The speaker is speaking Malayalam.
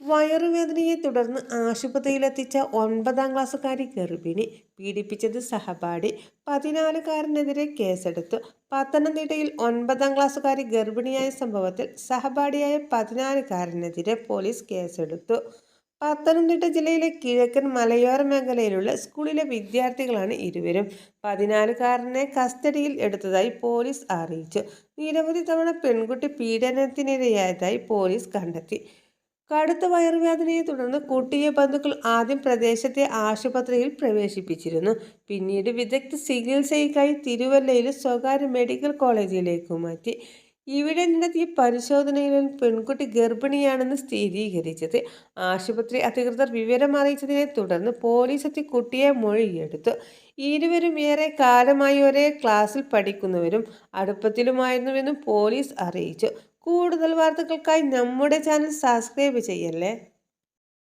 വയറുവേദനയെ തുടർന്ന് ആശുപത്രിയിലെത്തിച്ച ഒൻപതാം ക്ലാസ്സുകാരി ഗർഭിണി പീഡിപ്പിച്ചത് സഹപാഠി. പതിനാലുകാരനെതിരെ കേസെടുത്തു. പത്തനംതിട്ടയിൽ ഒൻപതാം ക്ലാസ്സുകാരി ഗർഭിണിയായ സംഭവത്തിൽ സഹപാഠിയായ പതിനാലുകാരനെതിരെ പോലീസ് കേസെടുത്തു. പത്തനംതിട്ട ജില്ലയിലെ കിഴക്കൻ മലയോര മേഖലയിലുള്ള സ്കൂളിലെ വിദ്യാർത്ഥികളാണ് ഇരുവരും. പതിനാലുകാരനെ കസ്റ്റഡിയിൽ എടുത്തതായി പോലീസ് അറിയിച്ചു. നിരവധി തവണ പെൺകുട്ടി പീഡനത്തിനിരയായതായി പോലീസ് കണ്ടെത്തി. കടുത്ത വയറുവേദനയെ തുടർന്ന് കുട്ടിയെ ബന്ധുക്കൾ ആദ്യം പ്രദേശത്തെ ആശുപത്രിയിൽ പ്രവേശിപ്പിച്ചിരുന്നു. പിന്നീട് വിദഗ്ധ ചികിത്സയ്ക്കായി തിരുവല്ലയിലെ സ്വകാര്യ മെഡിക്കൽ കോളേജിലേക്ക് മാറ്റി. ഇവിടെ നടത്തിയ പരിശോധനയിൽ പെൺകുട്ടി ഗർഭിണിയാണെന്ന് സ്ഥിരീകരിച്ചത്. ആശുപത്രി അധികൃതർ വിവരം അറിയിച്ചതിനെ തുടർന്ന് പോലീസ് എത്തി കുട്ടിയെ മൊഴിയെടുത്തു. ഇരുവരും ഏറെ കാലമായി ഒരേ ക്ലാസ്സിൽ പഠിക്കുന്നവരും അടുപ്പത്തിലുമായിരുന്നുവെന്നും പോലീസ് അറിയിച്ചു. കൂടുതൽ വാർത്തകൾക്കായി നമ്മുടെ ചാനൽ സബ്സ്ക്രൈബ് ചെയ്യല്ലേ?